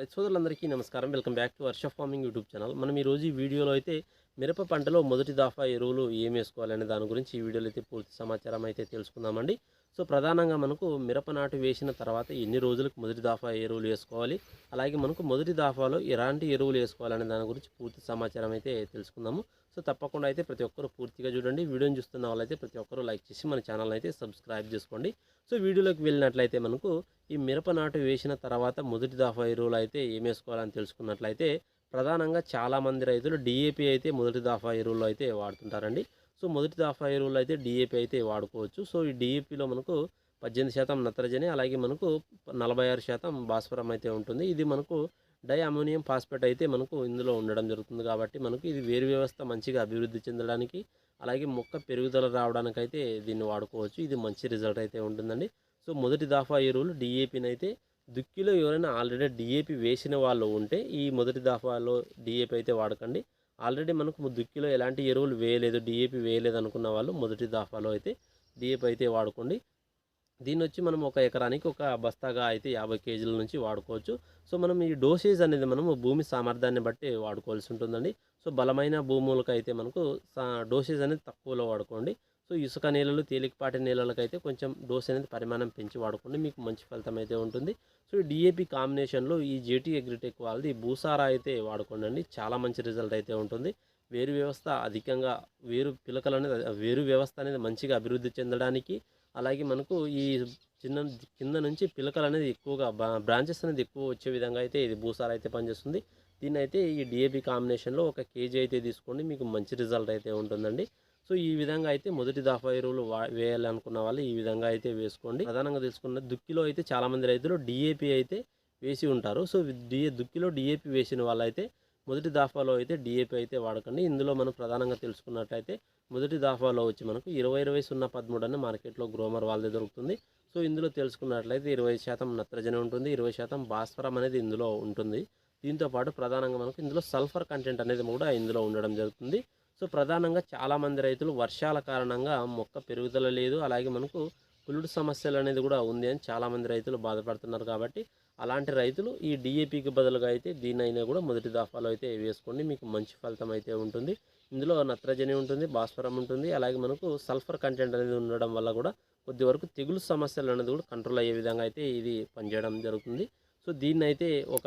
రైతు సోదరులందరికీ నమస్కారం. Welcome back to Varsha farming YouTube channel. మనం ఈరోజు రోజు ఈ వీడియోలో అయితే మిరప పంటలో మొదటి దాఫా ఎరువులు ఏం వేసుకోవాలనే దాని గురించి ఈ వీడియోలో అయితే పూర్తి సమాచారం అయితే తెలుసుకుందామండి. సో ప్రధానంగా మనకు మిరప నాటు వేసిన తర్వాత ఎన్ని రోజులకు మొదటి దాఫా ఎరువులు వేసుకోవాలి? అలాగే మనకు మొదటి దాఫాలో ఎలాంటి ఎరువులు వేసుకోవాలనే దాని గురించి పూర్తి సమాచారం అయితే తెలుసుకుందాము. సో తప్పకుండా అయితే ప్రతి ఒక్కరు పూర్తిగా చూడండి. వీడియోని చూస్తున్న వాళ్ళైతే ప్రతి ఒక్కరు లైక్ చేసి మన ఛానల్ అయితే సబ్స్క్రైబ్ చేసుకోండి. సో వీడియోలోకి వెళ్ళినట్లయితే మనకు ఈ మిరప నాటు వేసిన తర్వాత మొదటి దాఫా ఎరువులు అయితే ఏం వేసుకోవాలని తెలుసుకున్నట్లయితే ప్రధానంగా చాలామంది రైతులు డిఏపి అయితే మొదటి దాఫా ఎరువులు అయితే వాడుతుంటారండి. సో మొదటి దఫా ఎరువులు అయితే డిఏపి అయితే వాడుకోవచ్చు. సో ఈ డిఏపిలో మనకు పద్దెనిమిది శాతం నత్రజని అలాగే మనకు నలభై ఆరు శాతం భాస్వరం అయితే ఉంటుంది. ఇది మనకు డై అమోనియం ఫాస్ఫేట్ అయితే మనకు ఇందులో ఉండడం జరుగుతుంది కాబట్టి మనకు ఇది వేరు వ్యవస్థ మంచిగా అభివృద్ధి చెందడానికి అలాగే మొక్క పెరుగుదల రావడానికైతే దీన్ని వాడుకోవచ్చు. ఇది మంచి రిజల్ట్ అయితే ఉంటుందండి. సో మొదటి దాఫా ఎరువులు డిఏపిని అయితే దుక్కిలో ఎవరైనా ఆల్రెడీ డిఏపి వేసిన వాళ్ళు ఉంటే ఈ మొదటి దఫాలో డిఏపి అయితే వాడకండి. ఆల్రెడీ మనకు దుక్కిలో ఎలాంటి ఎరువులు వేయలేదు డిఏపి వేయలేదు అనుకున్న వాళ్ళు మొదటి దాఫాలో అయితే డిఏపి అయితే వాడుకోండి. దీన్ని వచ్చి మనం ఒక ఎకరానికి ఒక బస్తాగా అయితే యాభై కేజీల నుంచి వాడుకోవచ్చు. సో మనం ఈ డోసేజ్ అనేది మనము భూమి సామర్థ్యాన్ని బట్టి వాడుకోవాల్సి ఉంటుందండి. సో బలమైన భూములకు అయితే మనకు డోసేజ్ అనేది తక్కువలో వాడుకోండి. సో ఇసుక నేలలు తేలికపాటి నేలలకైతే కొంచెం డోస్ అనేది పరిమాణం పెంచి వాడుకోండి మీకు మంచి ఫలితం అయితే ఉంటుంది. సో ఈ డిఏపి కాంబినేషన్లో ఈ జేటీ అగ్రిటెక్ వాళ్ళది భూసారా అయితే వాడుకోండి చాలా మంచి రిజల్ట్ అయితే ఉంటుంది. వేరు వ్యవస్థ అధికంగా వేరు పిలకలు అనేది వేరు వ్యవస్థ అనేది మంచిగా అభివృద్ధి చెందడానికి అలాగే మనకు ఈ చిన్న కింద నుంచి పిలకలు అనేది ఎక్కువగా బ్రాంచెస్ అనేది ఎక్కువ వచ్చే విధంగా అయితే ఇది భూసార అయితే పనిచేస్తుంది. దీన్ని అయితే ఈ డిఏపి కాంబినేషన్లో ఒక కేజీ అయితే తీసుకోండి. మీకు మంచి రిజల్ట్ అయితే ఉంటుందండి. సో ఈ విధంగా అయితే మొదటి దఫా ఎరువులు వా వేయాలనుకున్న వాళ్ళు ఈ విధంగా అయితే వేసుకోండి. ప్రధానంగా తెలుసుకున్న దుక్కిలో అయితే చాలామంది రైతులు డిఏపి అయితే వేసి ఉంటారు. సో డిఏ దుక్కిలో డిఏపి వేసిన వాళ్ళైతే మొదటి దాఫాలో అయితే డిఏపి అయితే వాడకండి. ఇందులో మనం ప్రధానంగా తెలుసుకున్నట్లయితే మొదటి దాఫాలో వచ్చి మనకు ఇరవై ఇరవై సున్నా పదమూడు అనే మార్కెట్లో గ్రోమర్ వాళ్ళది దొరుకుతుంది. సో ఇందులో తెలుసుకున్నట్లయితే ఇరవై శాతం నత్రజని ఉంటుంది. ఇరవై శాతం భాస్వరం అనేది ఇందులో ఉంటుంది. దీంతో పాటు ప్రధానంగా మనకు ఇందులో సల్ఫర్ కంటెంట్ అనేది కూడా ఇందులో ఉండడం జరుగుతుంది. సో ప్రధానంగా చాలామంది రైతులు వర్షాల కారణంగా మొక్క పెరుగుదల లేదు. అలాగే మనకు పులుడు సమస్యలు అనేది కూడా ఉంది అని చాలామంది రైతులు బాధపడుతున్నారు కాబట్టి అలాంటి రైతులు ఈ డిఏపికి బదులుగా అయితే దీనైనా కూడా మొదటి దఫాలో అయితే వేసుకోండి. మీకు మంచి ఫలితం అయితే ఉంటుంది. ఇందులో నత్రజని ఉంటుంది భాస్వరం ఉంటుంది. అలాగే మనకు సల్ఫర్ కంటెంట్ అనేది ఉండడం వల్ల కూడా కొద్ది వరకు తెగులు సమస్యలు అనేది కూడా కంట్రోల్ అయ్యే విధంగా అయితే ఇది పనిచేయడం జరుగుతుంది. సో దీన్ని అయితే ఒక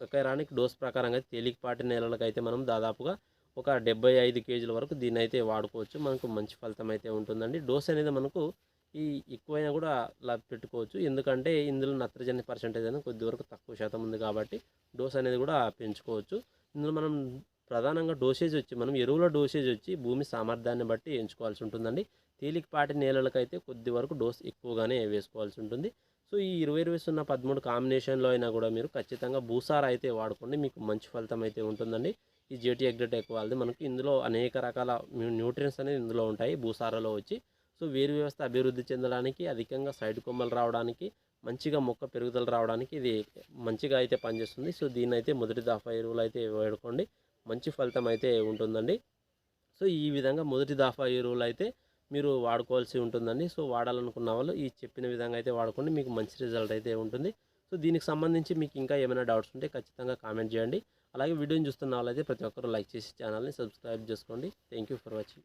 ఎకరానికి డోస్ ప్రకారంగా అయితే తేలికపాటి నేలలకు అయితే మనం దాదాపుగా ఒక డెబ్బై ఐదు కేజీల వరకు దీన్ని అయితే వాడుకోవచ్చు. మనకు మంచి ఫలితం అయితే ఉంటుందండి. డోస్ అనేది మనకు ఈ ఎక్కువైనా కూడా లాభ పెట్టుకోవచ్చు. ఎందుకంటే ఇందులో నత్రజని పర్సెంటేజ్ అనేది కొద్ది వరకు తక్కువ శాతం ఉంది కాబట్టి డోస్ అనేది కూడా పెంచుకోవచ్చు. ఇందులో మనం ప్రధానంగా డోసేజ్ వచ్చి మనం ఎరువుల డోసేజ్ వచ్చి భూమి సామర్థ్యాన్ని బట్టి ఎంచుకోవాల్సి ఉంటుందండి. తేలికపాటి నేలలకైతే కొద్ది వరకు డోస్ ఎక్కువగానే వేసుకోవాల్సి ఉంటుంది. సో ఈ ఇరవై ఇరవై సున్నా పదమూడు కాంబినేషన్లో అయినా కూడా మీరు ఖచ్చితంగా భూసార అయితే వాడుకోండి. మీకు మంచి ఫలితం అయితే ఉంటుందండి. ఈ జేటీ అగ్రిటెక్ వాళ్ళది మనకి ఇందులో అనేక రకాల న్యూట్రియన్స్ అనేది ఇందులో ఉంటాయి భూసారలో వచ్చి. సో వేరు వ్యవస్థ అభివృద్ధి చెందడానికి అధికంగా సైడ్ కొమ్మలు రావడానికి మంచిగా మొక్క పెరుగుదల రావడానికి ఇది మంచిగా అయితే పనిచేస్తుంది. సో దీన్ని అయితే మొదటి దాఫా ఎరువులు అయితే వేడుకోండి. మంచి ఫలితం అయితే ఉంటుందండి. సో ఈ విధంగా మొదటి దాఫా ఎరువులు అయితే మీరు వాడుకోవాల్సి ఉంటుందండి. సో వాడాలనుకున్న వాళ్ళు ఈ చెప్పిన విధంగా అయితే వాడుకోండి. మీకు మంచి రిజల్ట్ అయితే ఉంటుంది. సో దీనికి సంబంధించి మీకు ఇంకా ఏమైనా డౌట్స్ ఉంటే ఖచ్చితంగా కామెంట్ చేయండి. అలాగే వీడియోని చూస్తున్న వాళ్ళైతే ప్రతి ఒక్కరు లైక్ చేసి ఛానల్ని సబ్స్క్రైబ్ చేసుకోండి. Thank you for watching